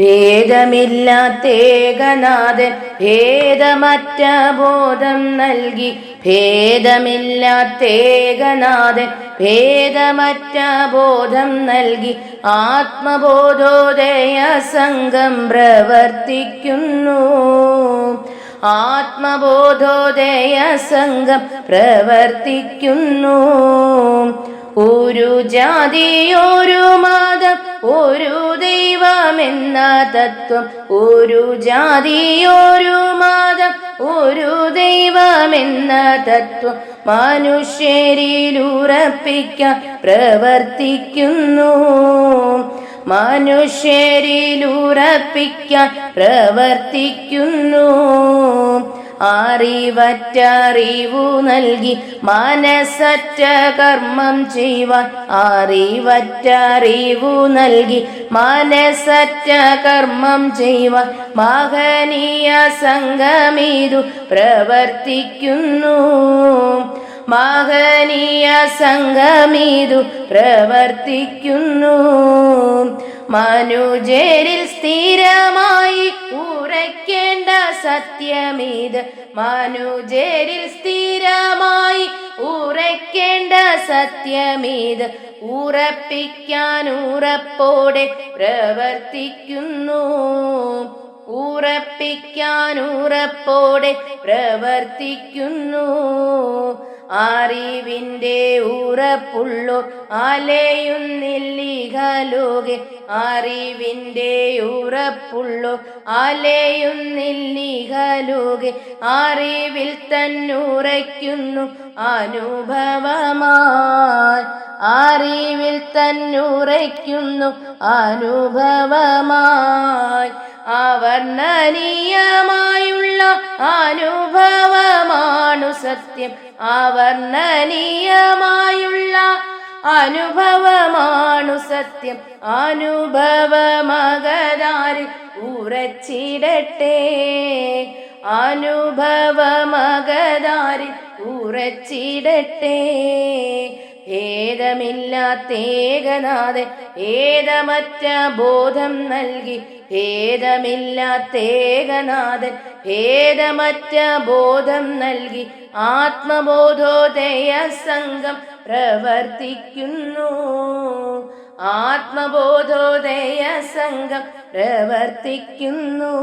ഭേദമില്ലാത്തേകനാഥൻ ഭേദമറ്റ ബോധം നൽകി. ഭേദമില്ലാത്തേകനാഥൻ ഭേദമറ്റ ബോധം നൽകി. ആത്മബോധോദയ സംഘം പ്രവർത്തിക്കുന്നു. ആത്മബോധോദയ സംഘം പ്രവർത്തിക്കുന്നു. ഒരു ജാതി ഒരു മതം ഒരു ദൈവമെന്ന തത്വം. ഒരു ജാതി ഒരു മതം ഒരു ദൈവമെന്ന തത്വം. മനുഷ്യരിലുറപ്പിക്കാൻ പ്രവർത്തിക്കുന്നു. മനുഷ്യരിലുറപ്പിക്കാൻ പ്രവർത്തിക്കുന്നു. അറിവറ്ററിവു നൽകി മനസ്സറ്റ കർമ്മം ചെയ്യുവാൻ അറിവറ്ററിവു നൽകി മനസ്സറ്റ കർമ്മം ചെയ്യുവാൻ മഹനീയ സംഘമിതു പ്രവർത്തിക്കുന്നു. മഹനീയ സംഘമിതു പ്രവർത്തിക്കുന്നു. മനുജരിൽ സ്ഥിരമായി ഉറയ്ക്കേണ്ട സത്യമീത്. മനുജരിൽ സ്ഥിരമായി ഉറയ്ക്കേണ്ട സത്യമീത്. ഉറപ്പിക്കാൻ ഉറപ്പോടെ പ്രവർത്തിക്കുന്നു. ഉറപ്പിക്കാൻ ഉറപ്പോടെ പ്രവർത്തിക്കുന്നു. അറിവിന്റെ ഉറപ്പുള്ളോ അലയുന്നില്ലികലോകെ അറിവിന്റെ ഉറപ്പുള്ളോ അലയുന്നില്ലികലോകെ അറിവിൽ തന്നുറയ്ക്കുന്നു അനുഭവമായി അറിവിൽ തന്നുറയ്ക്കുന്നു അനുഭവമായി അവർണനീയമായുള്ള അനുഭവമാണു സത്യം. അവർണനീയമായുള്ള അനുഭവമാണു സത്യം. അനുഭവമകതാരിൽ ഉറച്ചിടട്ടെ. അനുഭവമകതാരിൽ ഉറച്ചിടട്ടെ. ഭേദമില്ലാത്തേകനാഥൻ ഭേദമറ്റ ബോധം നൽകി? ഭേദമില്ലാത്തേകനാഥൻ ഭേദമറ്റ ബോധം നൽകി? ആത്മബോധോദയ സംഘം പ്രവർത്തിക്കുന്നു. ആത്മബോധോദയ സംഘം പ്രവർത്തിക്കുന്നു.